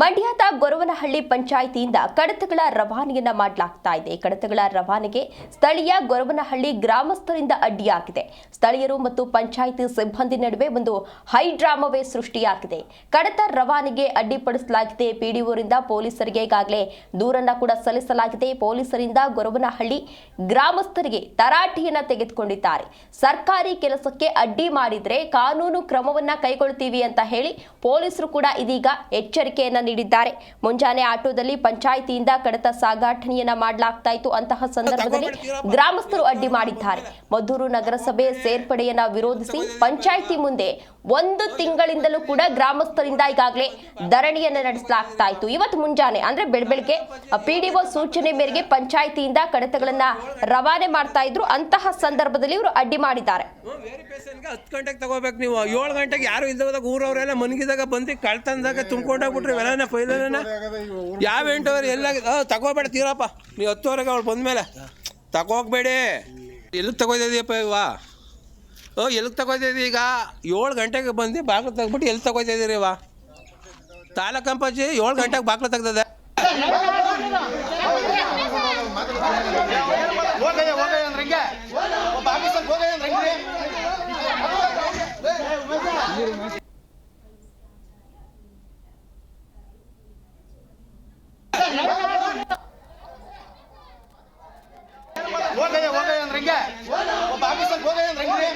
ಮಂಡ್ಯದ ಗೊರವನಹಳ್ಳಿ ಪಂಚಾಯಿತಿಯಿಂದ ಕಡತಗಳ ರವಾನೆಯನ್ನ ಮಾಡಲಾಗ್ತಾ ಇದೆ. ಕಡತಗಳ ರವಾನೆಗೆ ಸ್ಥಳೀಯ ಗೊರವನಹಳ್ಳಿ ಗ್ರಾಮಸ್ಥರಿಂದ ಅಡ್ಡಿಯಾಗಿದೆ. ಸ್ಥಳೀಯರು ಮತ್ತು ಪಂಚಾಯಿತಿ ಸಿಬ್ಬಂದಿ ನಡುವೆ ಒಂದು ಹೈಡ್ರಾಮವೇ ಸೃಷ್ಟಿಯಾಗಿದೆ. ಕಡತ ರವಾನೆಗೆ ಅಡ್ಡಿಪಡಿಸಲಾಗಿದೆ. ಪಿಡಿಒರಿಂದ ಪೊಲೀಸರಿಗೆ ಈಗಾಗಲೇ ದೂರನ್ನ ಕೂಡ ಸಲ್ಲಿಸಲಾಗಿದೆ. ಪೊಲೀಸರಿಂದ ಗೊರವನಹಳ್ಳಿ ಗ್ರಾಮಸ್ಥರಿಗೆ ತರಾಟೆಯನ್ನ ತೆಗೆದುಕೊಂಡಿದ್ದಾರೆ. ಸರ್ಕಾರಿ ಕೆಲಸಕ್ಕೆ ಅಡ್ಡಿ ಮಾಡಿದ್ರೆ ಕಾನೂನು ಕ್ರಮವನ್ನ ಕೈಗೊಳ್ತೀವಿ ಅಂತ ಹೇಳಿ ಪೊಲೀಸರು ಕೂಡ ಇದೀಗ ಎಚ್ಚರಿಕೆಯನ್ನ ನೀಡಿದ್ದಾರೆ. ಮುಂಜಾನೆ ಆಟೋದಲ್ಲಿ ಪಂಚಾಯಿತಿಯಿಂದ ಕಡತ ಸಾಗಾಟನೆಯನ್ನ ಮಾಡಲಾಗ್ತಾ ಇತ್ತು ಅಂತಹ ಸಂದರ್ಭದಲ್ಲಿ ಗ್ರಾಮಸ್ಥರು ಅಡ್ಡಿ ಮಾಡಿದ್ದಾರೆ. ಮದ್ದೂರು ನಗರಸಭೆ ಸೇರ್ಪಡೆಯನ್ನ ವಿರೋಧಿಸಿ ಪಂಚಾಯಿತಿ ಮುಂದೆ ಒಂದು ತಿಂಗಳಿಂದಲೂ ಕೂಡ ಗ್ರಾಮಸ್ಥರಿಂದ ಈಗಾಗಲೇ ಧರಣಿಯನ್ನ ನಡೆಸಲಾಗ್ತಾ ಇತ್ತು ಇವತ್ತು ಮುಂಜಾನೆ, ಅಂದ್ರೆ ಬೆಳಬೆಳಗ್ಗೆ ಪಿಡಿಒ ಸೂಚನೆ ಮೇರೆಗೆ ಪಂಚಾಯಿತಿಯಿಂದ ಕಡತಗಳನ್ನ ರವಾನೆ ಮಾಡ್ತಾ ಇದ್ರು ಅಂತಹ ಸಂದರ್ಭದಲ್ಲಿ ಇವರು ಅಡ್ಡಿ ಮಾಡಿದ್ದಾರೆ. ತಗೋಬೇಕು ನೀವು. ಏಳು ಗಂಟೆಗೆ ಯಾರು ಇಲ್ದಾಗ ಊರವರೆಲ್ಲ ಮನಗಿದಾಗ ಬಂದು ಕಳ್ತಂದಾಗ ಇವೆಲ್ಲ ಫೈಲನ ಯಾವ ಎಂಟುವರೆ ಎಲ್ಲ ತಗೋಬೇಡ, ತೀರಪ್ಪ. ನೀವು ಹತ್ತುವರೆಗೆ ಅವ್ಳು ಬಂದಮೇಲೆ. ತಗೋಗ್ಬೇಡಿ. ಎಲ್ಲಿಗೆ ತಗೋತಿದೀಯಪ್ಪ ಇವ? ಓ, ಎಲ್ಲಿಗೆ ತಗೋತಿದ್ದೀವಿ ಈಗ? ಏಳು ಗಂಟೆಗೆ ಬಂದು ಬಾಗಿಲು ತೆಗ್ಬಿಟ್ಟು ಎಲ್ಲಿ ತಗೋತಿದ್ದೀರಿ ಇವ? ತಾಲೂಕು ಕಂಪಾಜಿ ಏಳು ಗಂಟೆಗೆ ಬಾಗಿಲು ತೆಗ್ದದೆ. ಹೋಗಯ್ಯ ಹಿಂಗೆ ಹೋಗಯ್ಯ ಅಂದ್ರೆ ಹಿಂಗೆ? ಒಬ್ಬ ಆಫೀಸರ್ ಹೋಗಯ್ಯ ಅಂದ್ರೆ ಹೆಂಗ್ರಿ